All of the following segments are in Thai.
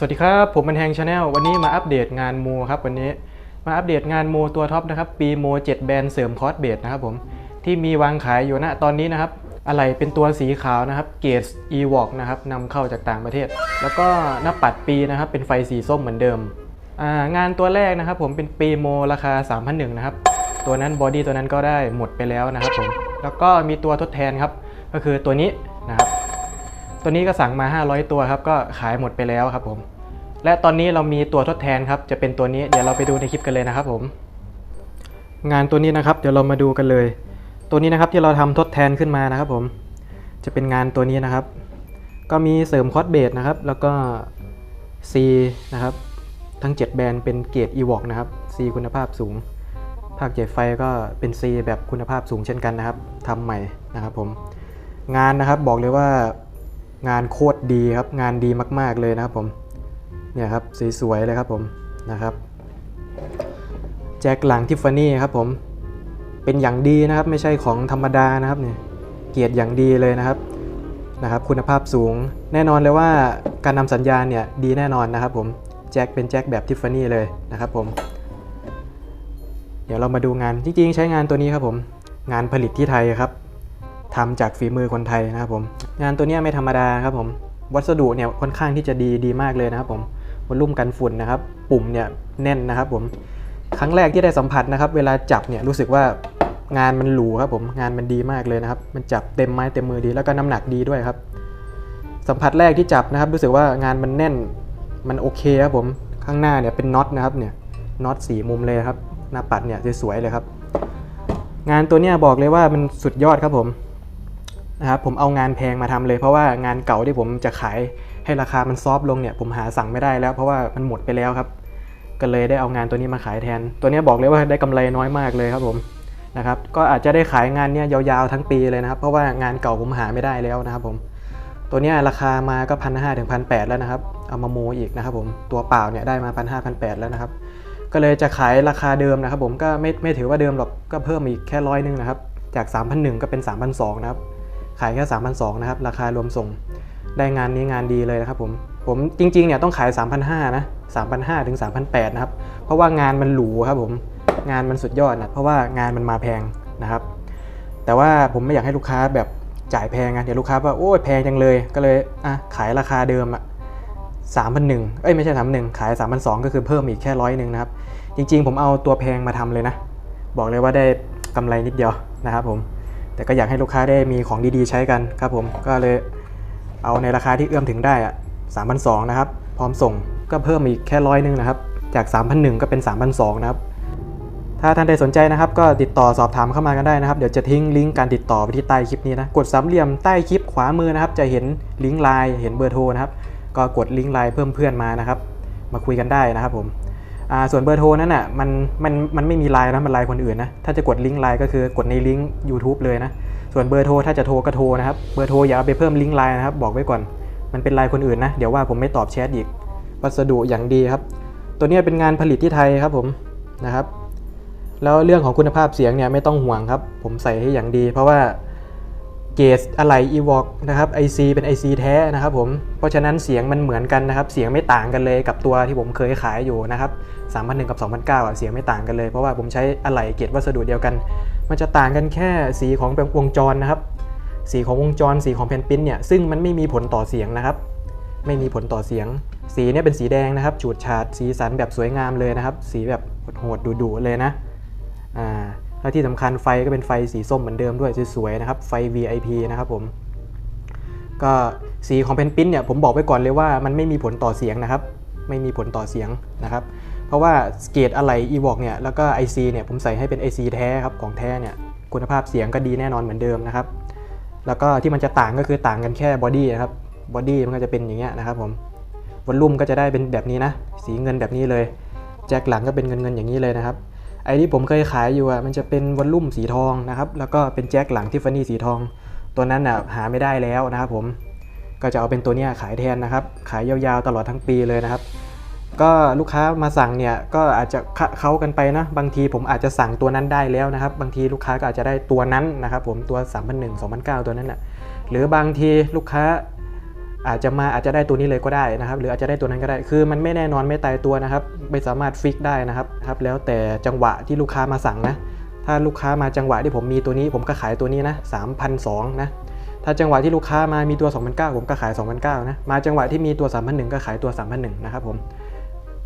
สวัสดีครับ ผมบันแทงชาแนลวันนี้มาอัปเดตงานโมครับวันนี้มาอัปเดตงานโมตัวท็อปนะครับปีโม7แบรนด์เสริมคอร์สเบสนะครับผมที่มีวางขายอยู่ณตอนนี้นะครับอะไรเป็นตัวสีขาวนะครับเกส e w o k นะครับนำเข้าจากต่างประเทศ แล้วก็หน้าปัดปีนะครับเป็นไฟสีส้มเหมือนเดิมงานตัวแรกนะครับผมเป็นปีโมราคา 3,001นะครับตัวนั้นบอดี้ตัวนั้นก็ได้หมดไปแล้วนะครับผมแล้วก็มีตัวทดแทนครับก็คือตัวนี้นะครับ ตัวนี้ก็สั่งมา 500 ตัวครับก็ขายหมดไปแล้วครับผม และตอนนี้เรามีตัวทดแทนครับจะเป็นตัวนี้เดี๋ยวเราไปดูในคลิปกันเลยนะครับผม งานตัวนี้นะครับเดี๋ยวเรามาดูกันเลย ตัวนี้นะครับที่เราทำทดแทนขึ้นมานะครับผม จะเป็นงานตัวนี้นะครับ ก็มีเสริมคอสเบสนะครับ แล้วก็ C นะครับ ทั้ง 7 แบรนด์เป็นเกรด e v o k นะครับ C คุณภาพสูง ภาคเจ็ดไฟก็เป็น C แบบคุณภาพสูงเช่นกันนะครับทำใหม่นะครับผม งานนะครับบอกเลยว่า งานโคตรดีครับ งานดีมาก ๆเลยนะครับผม เนี่ยครับสวยๆเลยครับผมนะครับ แจ็คหลังทิฟฟานี่ครับผม เป็นอย่างดีนะครับ ไม่ใช่ของธรรมดานะครับเนี่ย เกียรติอย่างดีเลยนะครับนะครับ คุณภาพสูง แน่นอนเลยว่าการนำสัญญาณเนี่ยดีแน่นอนนะครับผม แจ็คเป็นแจ็คแบบทิฟฟานี่เลยนะครับผม เดี๋ยวเรามาดูงาน จริงๆ ใช้งานตัวนี้ครับผม งานผลิตที่ไทยครับ ทำจากฝีมือคนไทยนะครับผมงานตัวนี้ไม่ธรรมดาครับผมวัสดุเนี่ยค่อนข้างที่จะดีดีมากเลยนะครับผมวอลลุ่มกันฝุ่นนะครับ ปุ่มเนี่ยแน่นนะครับผมครั้งแรกที่ได้สัมผัสนะครับ เวลาจับเนี่ยรู้สึกว่างานมันหรูครับผมงานมันดีมากเลยนะครับ มันจับเต็มไม้เต็มมือดีแล้วก็น้ำหนักดีด้วยครับ สัมผัสแรกที่จับนะครับ รู้สึกว่างานมันแน่นมันโอเคครับผมข้างหน้าเนี่ยเป็นน็อตนะครับเนี่ยน็อตสี่มุมเลยครับหน้าปัดเนี่ยสวยๆเลยครับ งานตัวเนี้ยบอกเลยว่ามันสุดยอดครับผม นะครับผมเอางานแพงมาทำเลย เพราะว่างานเก่าที่ผมจะขายให้ราคามันซอฟลงเนี่ยผมหาสั่งไม่ได้แล้ว เพราะว่ามันหมดไปแล้วครับ ก็เลยได้เอางานตัวนี้มาขายแทน ตัวนี้บอกเลยว่าได้กำไรน้อยมากเลยครับผมนะครับก็อาจจะได้ขายงานเนี้ยยาวๆทั้งปีเลยนะครับ เพราะว่างานเก่าผมหาไม่ได้แล้วนะครับผมตัวนี้ราคามาก็พันห้าถึงพันแปดแล้วนะครับ เอามาโมอีกนะครับผมตัวเปล่าเนี่ยได้มาพันห้าพันแปดแล้วนะครับ ก็เลยจะขายราคาเดิมนะครับ ผมก็ไม่ไม่ถือว่าเดิมหรอกก็เพิ่มอีกแค่ร้อยนึงนะครับ จาก 3,001ก็เป็น3,200นะครับ ขายแค่3,200นะครับ ราคารวมส่ง ได้งานนี้งานดีเลยนะครับผม ผมจริงๆเนี่ยต้องขาย3,500นะ3,500ถึง3,800นะครับ เพราะว่างานมันหรูครับผม งานมันสุดยอดนะ เพราะว่างานมันมาแพงนะครับ แต่ว่าผมไม่อยากให้ลูกค้าแบบจ่ายแพงนะเดี๋ยวลูกค้าว่าโอ้ยแพงจังเลย ก็เลยอะขายราคาเดิมอะ3,100เอ้ยไม่ใช่3,100ขาย3,200ก็คือเพิ่มอีกแค่ร้อยหนึ่งนะครับ จริงๆ ผมเอาตัวแพงมาทำเลยนะ บอกเลยว่าได้กำไรนิดเดียวนะครับผม แต่ก็อยากให้ลูกค้าได้มีของดีๆใช้กันครับผมก็เลยเอาในราคาที่เอื้อมถึงได้อะ3,200นะครับ พร้อมส่งก็เพิ่มอีกแค่ร้อยนึงนะครับ จาก3,100ก็เป็น3,200นะครับ ถ้าท่านใดสนใจนะครับ ก็ติดต่อสอบถามเข้ามากันได้นะครับ เดี๋ยวจะทิ้งลิงก์การติดต่อไปที่ใต้คลิปนี้นะ กดสามเหลี่ยมใต้คลิปขวามือนะครับ จะเห็นลิงก์ไลน์เห็นเบอร์โทรนะครับ ก็กดลิงก์ไลน์เพิ่มเพื่อนมานะครับ มาคุยกันได้นะครับผม ส่วนเบอร์โทรนั้นอะมันมันมันไม่มีไลน์นะมันไลน์คนอื่นนะถ้าจะกดลิงก์ไลน์ก็คือกดในลิงก์ YouTube เลยนะส่วนเบอร์โทรถ้าจะโทรก็โทรนะครับเบอร์โทรอย่าเอาไปเพิ่มลิงก์ไลน์นะครับบอกไว้ก่อนมันเป็นไลน์คนอื่นนะเดี๋ยวว่าผมไม่ตอบแชทอีกวัสดุอย่างดีครับ ตัวนี้เป็นงานผลิตที่ไทยครับผมนะครับ แล้วเรื่องของคุณภาพเสียงเนี่ยไม่ต้องห่วงครับ ผมใส่ให้อย่างดี เพราะว่า เกสอะไร e v o k นะครับ IC เป็น IC แท้นะครับผม เพราะฉะนั้นเสียงมันเหมือนกันนะครับ เสียงไม่ต่างกันเลยกับตัวที่ผมเคยขายอยู่นะครับ3,001กับ2,009อะเสียงไม่ต่างกันเลย เพราะว่าผมใช้อะไหล่เกรดวัสดุเดียวกัน มันจะต่างกันแค่สีของวงจรนะครับ สีของวงจร สีของแผ่นปิ้นเนี่ย ซึ่งมันไม่มีผลต่อเสียงนะครับ ไม่มีผลต่อเสียง สีเนี่ยเป็นสีแดงนะครับ ฉูดฉาด สีสันแบบสวยงามเลยนะครับ สีแบบโหดดุๆเลยนะ อ่า แล้วที่สำคัญไฟก็เป็นไฟสีส้มเหมือนเดิมด้วยสวยๆนะครับ ไฟ VIP นะครับผมก็สีของเพนปิ้นเนี่ยผมบอกไว้ก่อนเลยว่ามันไม่มีผลต่อเสียงนะครับ ไม่มีผลต่อเสียงนะครับ เพราะว่าสเกตอะไร e v o k เนี่ยแล้วก็ IC เนี่ยผมใส่ให้เป็น IC แท้ครับของแท้เนี่ยคุณภาพเสียงก็ดีแน่นอนเหมือนเดิมนะครับ แล้วก็ที่มันจะต่างก็คือต่างกันแค่บอดี้นะครับบอดี้มันก็จะเป็นอย่างเงี้ยนะครับผมวอลลุ่มก็จะได้เป็นแบบนี้นะ สีเงินแบบนี้เลย แจ็คหลังก็เป็นเงินเงินๆอย่างนี้เลยนะครับ ไอ้ที่ผมเคยขายอยู่อะมันจะเป็นวอลลุ่มสีทองนะครับแล้วก็เป็นแจ็คหลังทิฟฟานี่สีทอง ตัวนั้นอะหาไม่ได้แล้วนะครับผมก็จะเอาเป็นตัวเนี้ยขายแทนนะครับ ขายยาวๆตลอดทั้งปีเลยนะครับ ก็ลูกค้ามาสั่งเนี่ยก็อาจจะคะเขากันไปนะ บางทีผมอาจจะสั่งตัวนั้นได้แล้วนะครับ บางทีลูกค้าก็อาจจะได้ตัวนั้นนะครับ ผมตัว 3 0 0 1 2 0 0ตัวนั้นอะหรือบางทีลูกค้า อาจจะมาอาจจะได้ตัวนี้เลยก็ได้นะครับหรืออาจจะได้ตัวนั้นก็ได้ คือมันไม่แน่นอนไม่ตายตัวนะครับ ไม่สามารถฟิกได้นะครับครับแล้วแต่จังหวะที่ลูกค้ามาสั่งนะ ถ้าลูกค้ามาจังหวะที่ผมมีตัวนี้ ผมก็ขายตัวนี้นะ3,200นะถ้าจังหวะที่ลูกค้ามามีตัว 2,009 ผมก็ขาย 2,009นะมาจังหวะที่มีตัว 3,001 ก็ขายตัว 3,001 นะครับผม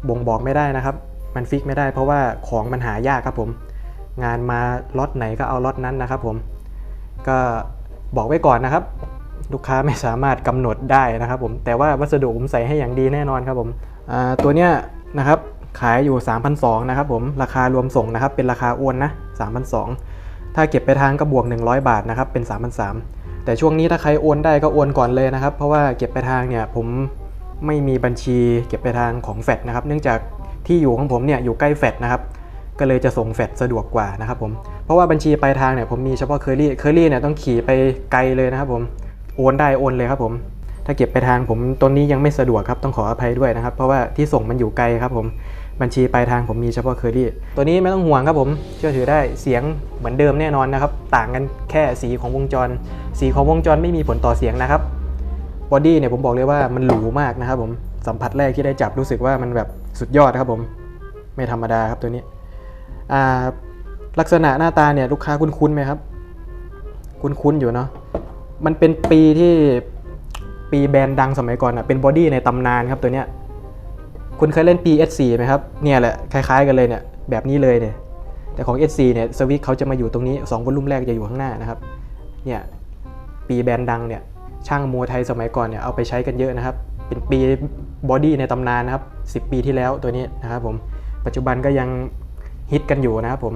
บ่งบอกไม่ได้นะครับ มันฟิกไม่ได้เพราะว่าของมันหายากครับผม งานมาล็อตไหนก็เอาล็อตนั้นนะครับผมก็บอกไว้ก่อนนะครับ ลูกค้าไม่สามารถกำหนดได้นะครับผมแต่ว่าวัสดุผมใส่ให้อย่างดีแน่นอนครับผมตัวเนี้ยนะครับขายอยู่ 3,200นะครับผมราคารวมส่งนะครับเป็นราคาโอนนะ3,200 ถ้าเก็บไปทางก็บวก 100 บาทนะครับเป็น 3,300 แต่ช่วงนี้ถ้าใครโอนได้ก็โอนก่อนเลยนะครับเพราะว่าเก็บไปทางเนี่ยผมไม่มีบัญชีเก็บไปทางของแฟดนะครับเนื่องจากที่อยู่ของผมเนี่ยอยู่ใกล้แฟดนะครับก็เลยจะส่งแฟดสะดวกกว่านะครับผมเพราะว่าบัญชีปลายทางเนี่ยผมมีเฉพาะเคอรี่เคอรี่เนี่ยต้องขี่ไปไกลเลยนะครับผม โอนได้โอนเลยครับผม ถ้าเก็บไปทางผมตอนนี้ยังไม่สะดวกครับต้องขออภัยด้วยนะครับ เพราะว่าที่ส่งมันอยู่ไกลครับผมบัญชีปลายทางผมมีเฉพาะเคอรี่ตัวนี้ไม่ต้องห่วงครับผม เชื่อถือได้เสียงเหมือนเดิมแน่นอนนะครับ ต่างกันแค่สีของวงจร สีของวงจรไม่มีผลต่อเสียงนะครับบอดี้เนี่ยผมบอกเลยว่ามันหรูมากนะครับผมสัมผัสแรกที่ได้จับรู้สึกว่ามันแบบสุดยอดครับผม ไม่ธรรมดาครับตัวนี้ลักษณะหน้าตาเนี่ยลูกค้าคุ้นๆไหมครับ คุ้นๆอยู่เนาะ มันเป็นปีที่ปีแบรนด์ดังสมัยก่อนอะเป็นบอดี้ในตำนานครับตัวเนี้ยคุณเคยเล่น PS4 ไหมครับเนี่ยแหละคล้ายๆกันเลยเนี่ยแบบนี้เลยเนี่ยแต่ของ S4 เนี่ยสวิตเขาจะมาอยู่ตรงนี้2วอลลุ่มแรกจะอยู่ข้างหน้านะครับเนี่ยปีแบรนด์ดังเนี่ยช่างมัวไทยสมัยก่อนเนี่ยเอาไปใช้กันเยอะนะครับ เป็นปีบอดี้ในตำนานนะครับ 10 ปีที่แล้วตัวนี้นะครับผมปัจจุบันก็ยังฮิตกันอยู่นะครับผม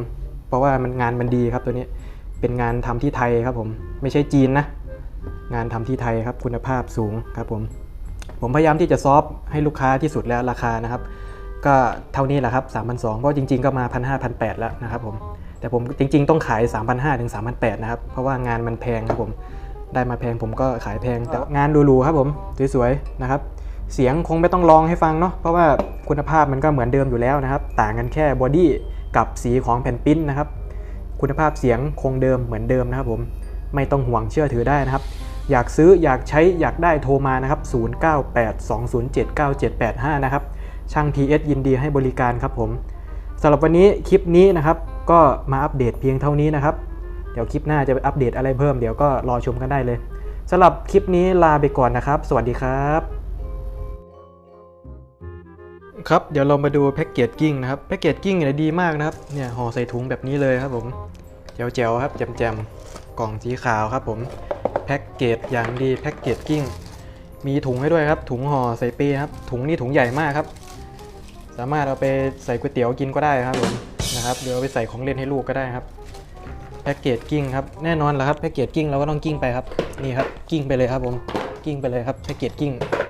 เพราะว่ามันงานมันดีครับตัวนี้เป็นงานทำที่ไทยครับผมไม่ใช่จีนนะ งานทำที่ไทยครับคุณภาพสูงครับผมผมพยายามที่จะซอฟให้ลูกค้าที่สุดแล้วราคานะครับ ก็เท่านี้แหละครับ3,200เพราะจริง ๆก็มา 1,500 1,800แล้วนะครับผมแต่ผมจริง ๆ ต้องขาย 3,500ถึง3,800นะครับเพราะว่างานมันแพงครับผมได้มาแพงผมก็ขายแพงแต่งานรูๆครับผมสวยๆนะครับ เสียงคงไม่ต้องลองให้ฟังเนาะเพราะว่าคุณภาพมันก็เหมือนเดิมอยู่แล้วนะครับ ต่างกันแค่บอดี้กับสีของแผ่นปิ้นนะครับ คุณภาพเสียงคงเดิมเหมือนเดิมนะครับผมไม่ต้องห่วงเชื่อถือได้นะครับ อยากซื้ออยากใช้อยากได้โทรมานะครับ 0982079785 นะครับ ช่าง TS ยินดีให้บริการครับผมสำหรับวันนี้คลิปนี้นะครับ ก็มาอัปเดตเพียงเท่านี้นะครับ เดี๋ยวคลิปหน้าจะไปอัปเดตอะไรเพิ่มเดี๋ยวก็รอชมกันได้เลยสำหรับคลิปนี้ลาไปก่อนนะครับ สวัสดีครับครับเดี๋ยวเรามาดูแพ็กเกจกิ้งนะครับแพ็กเกจกิ้งเนี่ยดีมากนะครับเนี่ยห่อใส่ถุงแบบนี้เลยครับผมแจ๋วๆครับแจมๆ กล่องสีขาวครับผมแพ็กเกจอย่างดีแพ็กเกจกิ้ง มีถุงให้ด้วยครับ ถุงห่อใส่ปีครับ ถุงนี่ถุงใหญ่มากครับ สามารถเอาไปใส่ก๋วยเตี๋ยวกินก็ได้ครับผมนะครับหรือเอาไปใส่ของเล่นให้ลูกก็ได้ครับแพ็กเกจกิ้งครับแน่นอนแหละครับแพ็กเกจกิ้งเราก็ต้องกิ้งไปครับนี่ครับกิ้งไปเลยครับผมกิ้งไปเลยครับแพ็กเกจกิ้ง